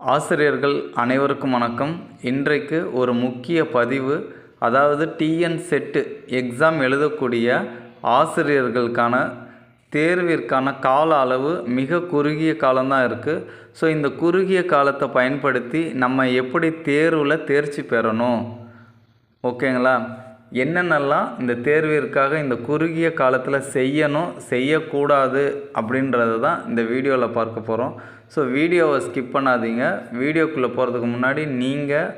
ஆசிரியர்கள் அனைவருக்கும் வணக்கம். இன்றைக்கு ஒரு முக்கிய பதிவு அதாவது டிஎன் செட்டு எக்ஸாம் எழுதக்கூடிய ஆசிரியர்களுக்கான தேர்விற்கான கால அளவு மிக குறுகிய காலம்தான் இருக்குது ஸோ இந்த குறுகிய காலத்தை பயன்படுத்தி நம்ம எப்படி தேர்வில் தேர்ச்சி பெறணும்? ஓகேங்களா என்னென்னலாம் இந்த தேர்விற்காக இந்த குறுகிய காலத்தில் செய்யணும் செய்யக்கூடாது அப்படின்றது தான் இந்த வீடியோவில் பார்க்க போகிறோம் ஸோ வீடியோவை ஸ்கிப் பண்ணாதீங்க. வீடியோக்குள்ளே போகிறதுக்கு முன்னாடி நீங்கள்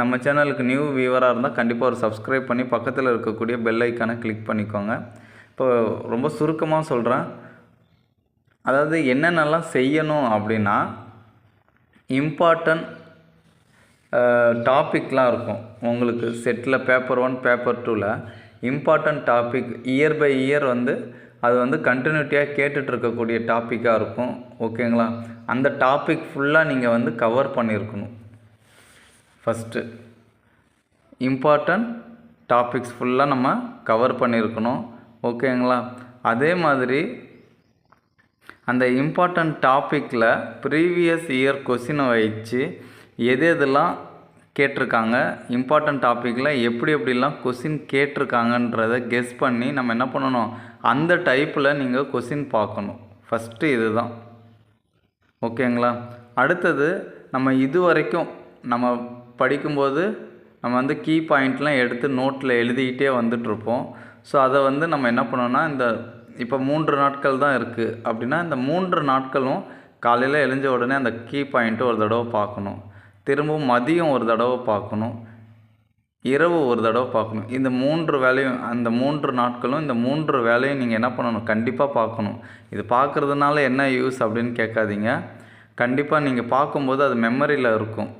நம்ம சேனலுக்கு நியூ வியூவராக இருந்தால் கண்டிப்பாக ஒரு சப்ஸ்கிரைப் பண்ணி பக்கத்தில் இருக்கக்கூடிய பெல் ஐக்கானை கிளிக் பண்ணிக்கோங்க. இப்போ ரொம்ப சுருக்கமாக சொல்கிறேன் அதாவது என்னென்னலாம் செய்யணும் அப்படின்னா இம்பார்ட்டன்ட் டாபிக்லாம் இருக்கும். உங்களுக்கு செட்டில் பேப்பர் ஒன் பேப்பர் டூவில் important topic year by year வந்து அது வந்து கண்டினியூட்டியாக கேட்டுட்டு இருக்கக்கூடிய டாப்பிக்காக இருக்கும் ஓகேங்களா அந்த டாபிக் ஃபுல்லாக நீங்கள் வந்து கவர் பண்ணியிருக்கணும் ஃபஸ்ட்டு இம்பார்ட்டன்ட் டாபிக்ஸ் ஃபுல்லாக நம்ம கவர் பண்ணியிருக்கணும் ஓகேங்களா அதே மாதிரி அந்த இம்பார்ட்டன்ட் டாப்பிக்கில் ப்ரீவியஸ் இயர் கொஷினை வச்சு எது எதெல்லாம் கேட்டிருக்காங்க. இம்பார்ட்டன்ட் டாப்பிக்கில் எப்படி எப்படிலாம் கொஸ்டின் கேட்டிருக்காங்கன்றத கெஸ் பண்ணி நம்ம என்ன பண்ணணும்? அந்த டைப்பில் நீங்கள் கொஸ்டின் பார்க்கணும். ஃபஸ்ட்டு இதுதான். ஓகேங்களா அடுத்தது நம்ம இது வரைக்கும் நம்ம படிக்கும்போது நம்ம வந்து கீ பாயிண்ட்லாம் எடுத்து நோட்டில் எழுதிக்கிட்டே வந்துட்ருப்போம் ஸோ அதை வந்து நம்ம என்ன பண்ணோன்னா இந்த இப்போ மூன்று நாட்கள் தான் இருக்குது அப்படின்னா இந்த மூன்று நாட்களும் காலையில் எழுஞ்ச உடனே அந்த கீ பாயிண்ட்டு ஒரு தடவை பார்க்கணும். திரும்பவும் மதியம் ஒரு தடவை பார்க்கணும். இரவு ஒரு தடவை பார்க்கணும். இந்த மூன்று வேலையும் அந்த மூன்று நாட்களும் இந்த மூன்று வேலையும் நீங்கள் என்ன பண்ணணும்? கண்டிப்பாக பார்க்கணும். இது பார்க்குறதுனால என்ன யூஸ் அப்படின்னு கேட்காதீங்க. கண்டிப்பாக நீங்கள் பார்க்கும்போது அது மெமரியில் இருக்கும்.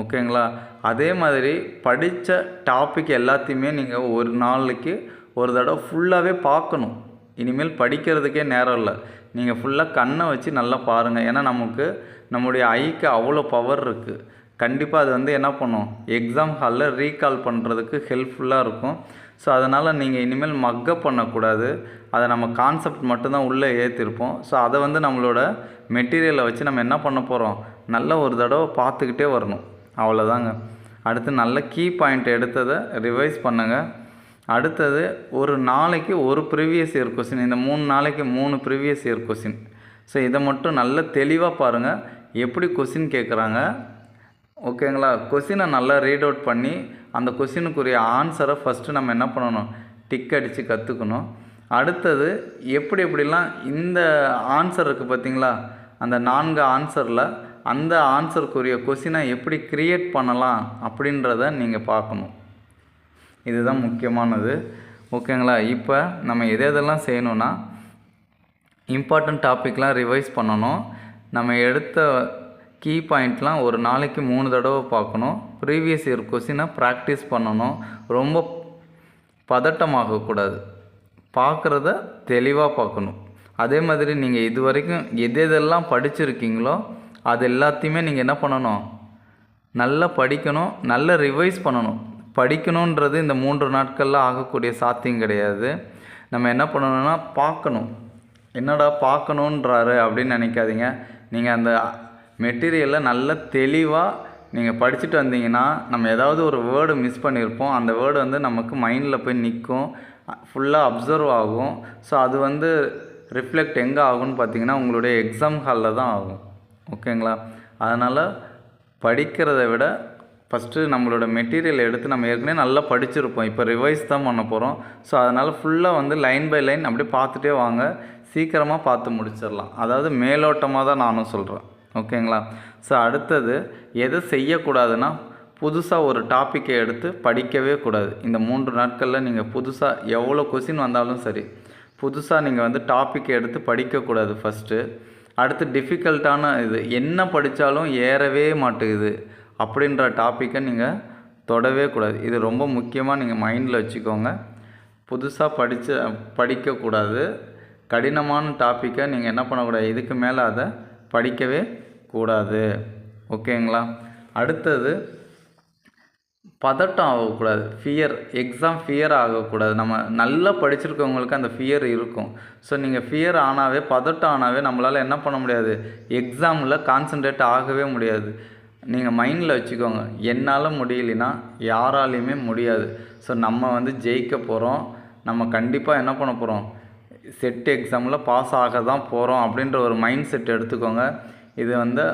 ஓகேங்களா? அதே மாதிரி படித்த டாபிக் எல்லாத்தையுமே நீங்கள் ஒரு நாளைக்கு ஒரு தடவை ஃபுல்லாகவே பார்க்கணும். இனிமேல் படிக்கிறதுக்கே நேரம் இல்லை. நீங்கள் ஃபுல்லாக கண்ணை வச்சு நல்லா பாருங்கள் ஏன்னா நமக்கு நம்முடைய ஐக்கு அவ்வளோ பவர் இருக்குது கண்டிப்பாக அது வந்து என்ன பண்ணும்? எக்ஸாம் ஹாலில் ரீகால் பண்ணுறதுக்கு ஹெல்ப்ஃபுல்லாக இருக்கும். ஸோ அதனால் நீங்கள் இனிமேல் மக்கப் பண்ணக்கூடாது. அதை நம்ம கான்செப்ட் மட்டும்தான் உள்ளே ஏற்றிருப்போம் ஸோ அதை வந்து நம்மளோட மெட்டீரியலை வச்சு நம்ம என்ன பண்ண போகிறோம் நல்ல ஒரு தடவை பார்த்துக்கிட்டே வரணும். அவ்வளோதாங்க அடுத்து நல்ல கீ பாயிண்ட் எடுத்ததை ரிவைஸ் பண்ணுங்கள் அடுத்தது ஒரு நாளைக்கு ஒரு ப்ரீவியஸ் இயர் கொஸ்டின் இந்த மூணு நாளைக்கு மூணு ப்ரீவியஸ் இயர் கொஸ்டின் ஸோ இதை மட்டும் நல்ல தெளிவாக பாருங்கள் எப்படி கொஸ்டின் கேட்குறாங்க ஓகேங்களா? கொஸ்டினை நல்லா ரீட் அவுட் பண்ணி அந்த கொஸ்டினுக்குரிய ஆன்சரை ஃபஸ்ட்டு நம்ம என்ன பண்ணணும்? டிக் அடித்து கற்றுக்கணும் அடுத்தது எப்படி எப்படிலாம் இந்த ஆன்சர் இருக்குது பார்த்திங்களா அந்த நான்கு ஆன்சரில் அந்த ஆன்சருக்குரிய கொஸ்டினை எப்படி க்ரியேட் பண்ணலாம் அப்படின்றத நீங்கள் பார்க்கணும். இதுதான் முக்கியமானது. ஓகேங்களா? இப்போ நம்ம எது எதெல்லாம் செய்யணும்னா இம்பார்ட்டண்ட் டாப்பிக்லாம் ரிவைஸ் பண்ணணும். நம்ம எடுத்த கீ பாயிண்ட்லாம் ஒரு நாளைக்கு மூணு தடவை பார்க்கணும். ப்ரீவியஸ் இயர் கொஸ்டினை ப்ராக்டிஸ் பண்ணணும். ரொம்ப பதட்டமாகக்கூடாது. பார்க்குறத தெளிவாக பார்க்கணும். அதே மாதிரி நீங்கள் இது வரைக்கும் எது எதெல்லாம் படிச்சிருக்கீங்களோ அது எல்லாத்தையுமே நீங்கள் என்ன பண்ணணும்? நல்லா படிக்கணும். நல்லா ரிவைஸ் பண்ணணும். படிக்கணுன்றது இந்த மூன்று நாட்களில் ஆகக்கூடிய சாத்தியம் கிடையாது. நம்ம என்ன பண்ணணும்னா பார்க்கணும். என்னடா பார்க்கணுன்றாரு அப்படின்னு நினைக்காதீங்க. நீங்கள் அந்த மெட்டீரியலை நல்ல தெளிவாக நீங்கள் படிச்சுட்டு வந்தீங்கன்னா நம்ம ஏதாவது ஒரு வேர்டு மிஸ் பண்ணியிருப்போம் அந்த வேர்டு வந்து நமக்கு மைண்டில் போய் நிற்கும் ஃபுல்லாக அப்சர்வ் ஆகும். ஸோ அது வந்து ரிஃப்ளெக்ட் எங்கே ஆகும்னு பார்த்தீங்கன்னா உங்களுடைய எக்ஸாம் ஹாலில் தான் ஆகும். ஓகேங்களா அதனால் படிக்கிறத விட ஃபஸ்ட்டு நம்மளோட மெட்டீரியல் எடுத்து நம்ம ஏற்கனவே நல்லா படிச்சிருப்போம். இப்போ ரிவைஸ் தான் பண்ண போகிறோம் ஸோ அதனால் ஃபுல்லாக வந்து லைன் பை லைன் அப்படியே பார்த்துட்டே வாங்க. சீக்கிரமாக பார்த்து முடிச்சிடலாம். அதாவது மேலோட்டமாக தான் நானும் சொல்கிறேன் ஓகேங்களா? ஸோ அடுத்தது எதை செய்யக்கூடாதுன்னா புதுசாக ஒரு டாப்பிக்கை எடுத்து படிக்கவே கூடாது. இந்த மூன்று நாட்களில் நீங்கள் புதுசாக எவ்வளோ கொஸ்டின் வந்தாலும் சரி புதுசாக நீங்கள் வந்து டாப்பிக்கை எடுத்து படிக்கக்கூடாது ஃபஸ்ட்டு அடுத்து டிஃபிகல்ட்டான இது என்ன படித்தாலும் ஏறவே மாட்டேங்குது அப்படின்ற டாப்பிக்கை நீங்கள் தொடவே கூடாது. இது ரொம்ப முக்கியமாக நீங்கள் மைண்டில் வச்சுக்கோங்க. புதுசாக படித்த படிக்கக்கூடாது. கடினமான டாப்பிக்கை நீங்கள் என்ன பண்ணக்கூடாது? இதுக்கு மேலே அதை படிக்கவே கூடாது. ஓகேங்களா? அடுத்தது பதட்டம் ஆகக்கூடாது. ஃபியர் எக்ஸாம் ஃபியர் ஆகக்கூடாது. நம்ம நல்லா படிச்சிருக்கவங்களுக்கு அந்த ஃபியர் இருக்கும். ஸோ நீங்கள் ஃபியர் ஆனாவே பதட்டம் ஆனாவே நம்மளால் என்ன பண்ண முடியாது? எக்ஸாமில் கான்சன்ட்ரேட் ஆகவே முடியாது. நீங்கள் மைண்டில் வச்சுக்கோங்க. என்னால் முடியலைன்னா யாராலையுமே முடியாது. ஸோ நம்ம வந்து ஜெயிக்க போகிறோம் நம்ம கண்டிப்பாக என்ன பண்ண போகிறோம் செட் எக்ஸாமில் பாஸ் ஆக தான் போகிறோம் அப்படின்ற ஒரு மைண்ட் செட் எடுத்துக்கோங்க. இது வந்து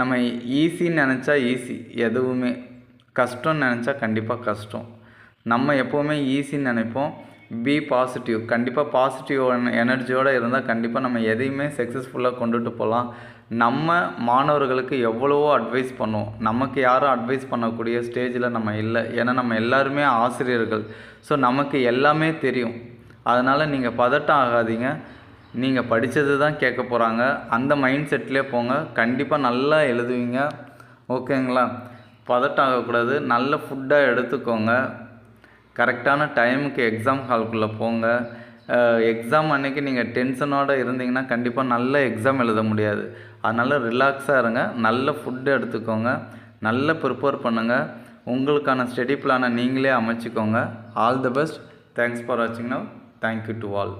நம்ம ஈஸின்னு நினச்சா ஈஸி எதுவுமே. கஷ்டம்னு நினச்சா கண்டிப்பாக கஷ்டம். நம்ம எப்போவுமே ஈஸின்னு நினைப்போம். பி பாசிட்டிவ் கண்டிப்பாக பாசிட்டிவ் எனர்ஜியோடு இருந்தால் கண்டிப்பாக நம்ம எதையுமே சக்ஸஸ்ஃபுல்லாக கொண்டுட்டு போகலாம் நம்ம மாணவர்களுக்கு எவ்வளவோ அட்வைஸ் பண்ணுவோம். நமக்கு யாரும் அட்வைஸ் பண்ணக்கூடிய ஸ்டேஜில் நம்ம இல்லை. ஏன்னா நம்ம எல்லாருமே ஆசிரியர்கள். ஸோ நமக்கு எல்லாமே தெரியும். அதனால் நீங்கள் பதட்டம் ஆகாதீங்க. நீங்கள் படித்தது தான் கேட்க போகிறாங்க அந்த மைண்ட் செட்லேயே போங்க. கண்டிப்பாக நல்லா எழுதுவீங்க. ஓகேங்களா? பதட்டம் ஆகக்கூடாது. நல்ல ஃபுட்டாக எடுத்துக்கோங்க. கரெக்டான டைமுக்கு எக்ஸாம் ஹால்குள்ளே போங்க. எக்ஸாம் அன்றைக்கி நீங்கள் டென்ஷனோடு இருந்தீங்கன்னா கண்டிப்பாக நல்ல எக்ஸாம் எழுத முடியாது. அதனால் ரிலாக்ஸாக இருங்க. நல்ல ஃபுட்டு எடுத்துக்கோங்க. நல்ல ப்ரிப்பேர் பண்ணுங்கள் உங்களுக்கான ஸ்டடி பிளானை நீங்களே அமைச்சிக்கோங்க. All the best thanks for வாட்சிங் now thank you to all